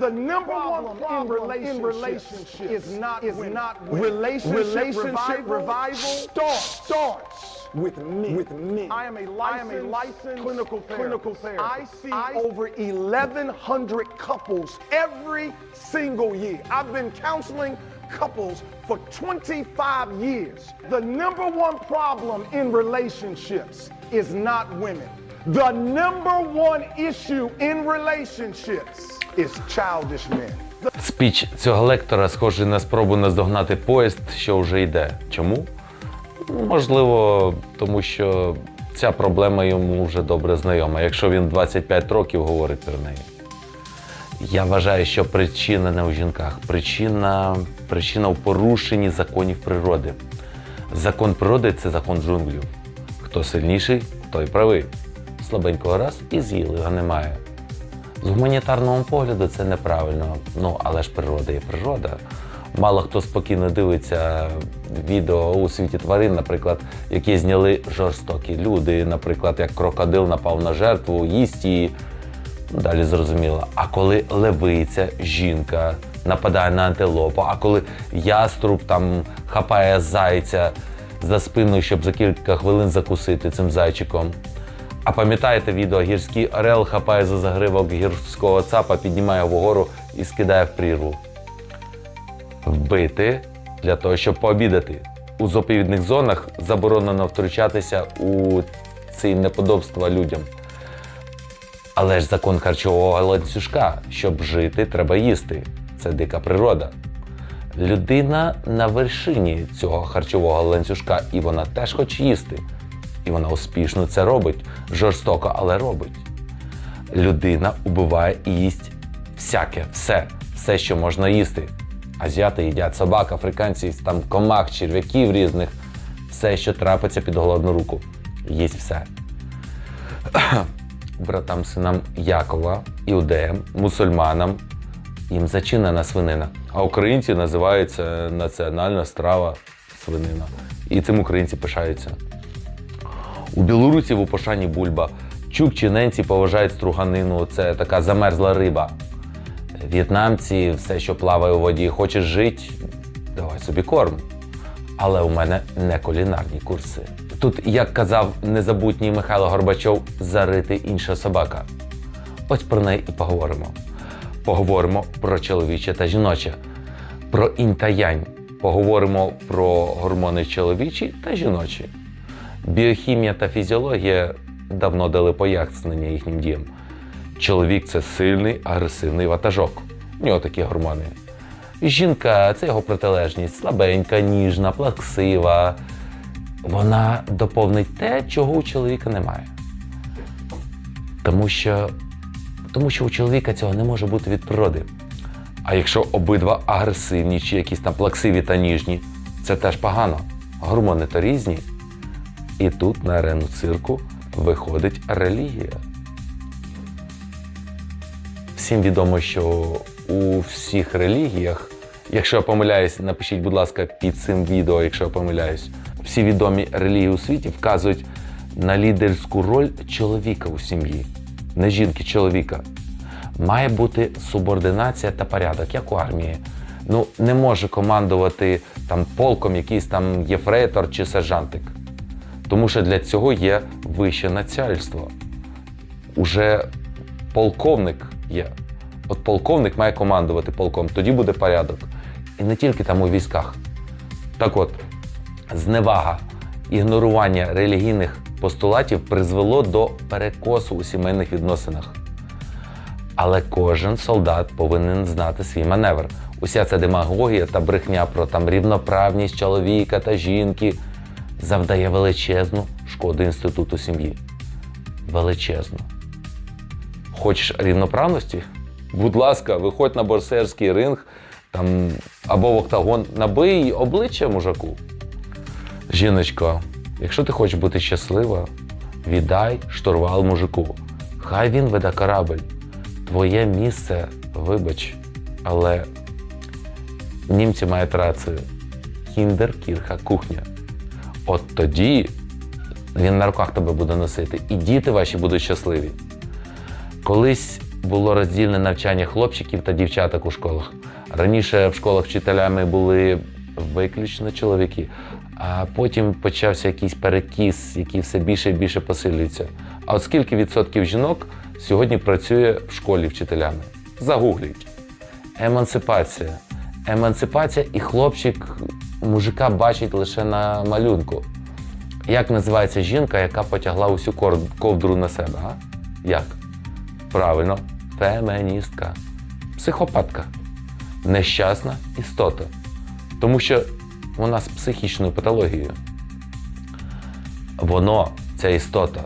The number one problem in relationships is not is not relationship, relationship revival, starts starts with me. With me. I am a licensed, licensed clinical therapist. Clinical therapist. I see over 1,100 couples every single year. I've been counseling couples for 25 years. The number one problem in relationships is not women. The number one issue in relationships is childish men. Спіч цього лектора схожий на спробу наздогнати поїзд, що вже йде. Чому? Можливо, тому що ця проблема йому вже добре знайома, якщо він 25 років говорить про неї. Я вважаю, що причина не у жінках, причина, причина у порушенні законів природи. Закон природи це закон джунглів. Хто сильніший, той правий. Слабенького раз і з'їли його немає. З гуманітарного погляду це неправильно. Ну, але ж природа є природа. Мало хто спокійно дивиться відео у світі тварин, наприклад, які зняли жорстокі люди, наприклад, як крокодил напав на жертву, їсть її. Ну, Далі зрозуміло. А коли левиця, жінка нападає на антилопу, а коли яструб там хапає зайця за спиною, щоб за кілька хвилин закусити цим зайчиком. А пам'ятаєте відео, гірський орел хапає за загривок гірського цапа, піднімає вгору і скидає в прірву. Вбити для того, щоб пообідати. У заповідних зонах заборонено втручатися у ці неподобства людям. Але ж закон харчового ланцюжка, щоб жити, треба їсти. Це дика природа. Людина на вершині цього харчового ланцюжка, і вона теж хоче їсти. І вона успішно це робить, жорстоко, але робить. Людина убиває і їсть всяке, все, все, що можна їсти. Азіати їдять собак, африканці там комах, черв'яків різних, все, що трапиться під голодну руку. Їсть все братам синам Якова, іудеям, мусульманам. Їм зачинена свинина. А українці називаються національна страва свинина. І цим українці пишаються. У білорусів у пошані бульба. Чукчі-ненці поважають струганину, це така замерзла риба. В'єтнамці все, що плаває у воді, хочеш жити, давай собі корм. Але у мене не кулінарні курси. Тут, як казав незабутній Михайло Горбачов, зарити інша собака. Ось про неї і поговоримо. Поговоримо про чоловіче та жіноче, про інь та янь. Поговоримо про гормони чоловічі та жіночі. Біохімія та фізіологія давно дали пояснення їхнім діям. Чоловік це сильний, агресивний ватажок. У нього такі гормони. Жінка це його протилежність, слабенька, ніжна, плаксива. Вона доповнить те, чого у чоловіка немає. Тому що, тому що у чоловіка цього не може бути від природи. А якщо обидва агресивні чи якісь там плаксиві та ніжні, це теж погано. Гормони то різні. І тут на арену цирку виходить релігія. Всім відомо, що у всіх релігіях, якщо я помиляюсь, напишіть, будь ласка, під цим відео, якщо я помиляюсь, всі відомі релігії у світі вказують на лідерську роль чоловіка у сім'ї, не жінки, чоловіка. Має бути субординація та порядок, як у армії. Ну, не може командувати там полком якийсь там єфрейтор чи сержантик. Тому що для цього є вище начальство. Уже полковник є. От полковник має командувати полком, тоді буде порядок. І не тільки там у військах. Так от, зневага, ігнорування релігійних постулатів призвело до перекосу у сімейних відносинах. Але кожен солдат повинен знати свій маневр. Уся ця демагогія та брехня про там рівноправність чоловіка та жінки завдає величезну шкоду інституту сім'ї. Величезну. Хочеш рівноправності? Будь ласка, виходь на борсерський ринг там, або в октагон, набий обличчя мужаку. Жіночко, якщо ти хочеш бути щаслива, віддай штурвал мужику. Хай він веде корабль. Твоє місце, вибач, але німці мають рацію. Кіндер, кірха, кухня. От тоді він на руках тебе буде носити, і діти ваші будуть щасливі. Колись було роздільне навчання хлопчиків та дівчаток у школах. Раніше в школах вчителями були виключно чоловіки, а потім почався якийсь перекіс, який все більше і більше посилюється. А от скільки відсотків жінок сьогодні працює в школі вчителями? Загугліть. Емансипація. Емансипація і хлопчик мужика бачить лише на малюнку. Як називається жінка, яка потягла усю ковдру на себе? А? Як? Правильно, феміністка, психопатка, нещасна істота. Тому що вона з психічною патологією. Воно, ця істота,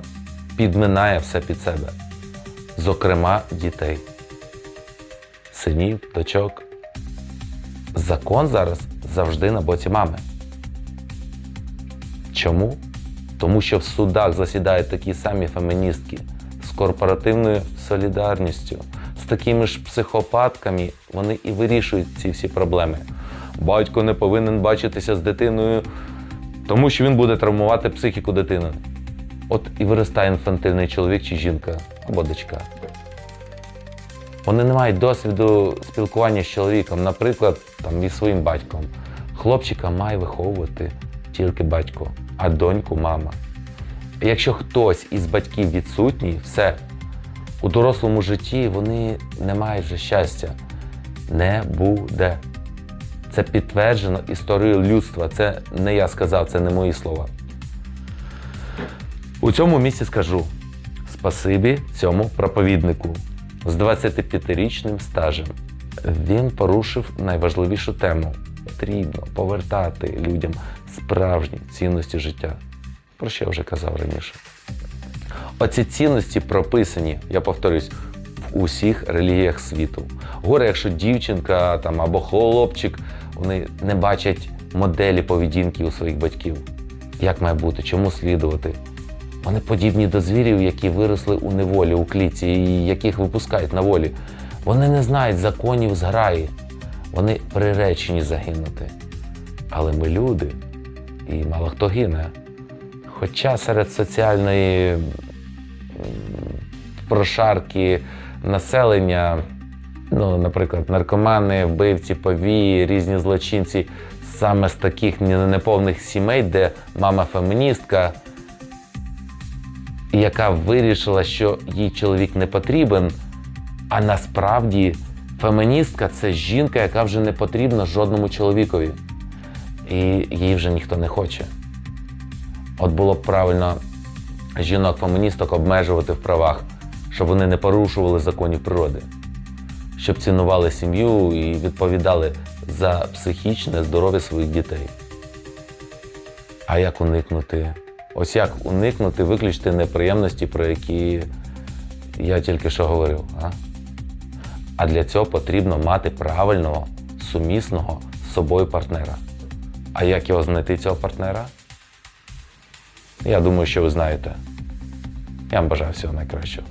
підминає все під себе, зокрема дітей, синів, дочок. Закон зараз завжди на боці мами. Чому? Тому що в судах засідають такі самі феміністки з корпоративною солідарністю, з такими ж психопатками вони і вирішують ці всі проблеми. Батько не повинен бачитися з дитиною, тому що він буде травмувати психіку дитини. От і виростає інфантильний чоловік чи жінка або дочка. Вони не мають досвіду спілкування з чоловіком, наприклад, там, із своїм батьком. Хлопчика має виховувати тільки батько, а доньку мама. Якщо хтось із батьків відсутній, все, у дорослому житті вони не мають вже щастя. Не буде. Це підтверджено історією людства. Це не я сказав, це не мої слова. У цьому місці скажу спасибі цьому проповіднику з 25-річним стажем. Він порушив найважливішу тему. Потрібно повертати людям справжні цінності життя. Про що я вже казав раніше. Оці цінності прописані, я повторюсь, в усіх релігіях світу. Горе, якщо дівчинка там, або хлопчик, вони не бачать моделі поведінки у своїх батьків. Як має бути, чому слідувати? Вони подібні до звірів, які виросли у неволі, у клітці, і яких випускають на волі. Вони не знають законів зграї. Вони приречені загинути. Але ми люди, і мало хто гине. Хоча серед соціальної прошарки населення, ну, наприклад, наркомани, вбивці, повії, різні злочинці, саме з таких неповних сімей, де мама феміністка, яка вирішила, що їй чоловік не потрібен, а насправді феміністка це жінка, яка вже не потрібна жодному чоловікові. І її вже ніхто не хоче. От було б правильно жінок-феміністок обмежувати в правах, щоб вони не порушували законів природи, щоб цінували сім'ю і відповідали за психічне здоров'я своїх дітей. А як уникнути? Ось як уникнути, виключити неприємності, про які я тільки що говорив. А, а для цього потрібно мати правильного, сумісного з собою партнера. А як його знайти цього партнера? Я думаю, що ви знаєте. Я вам бажаю всього найкращого.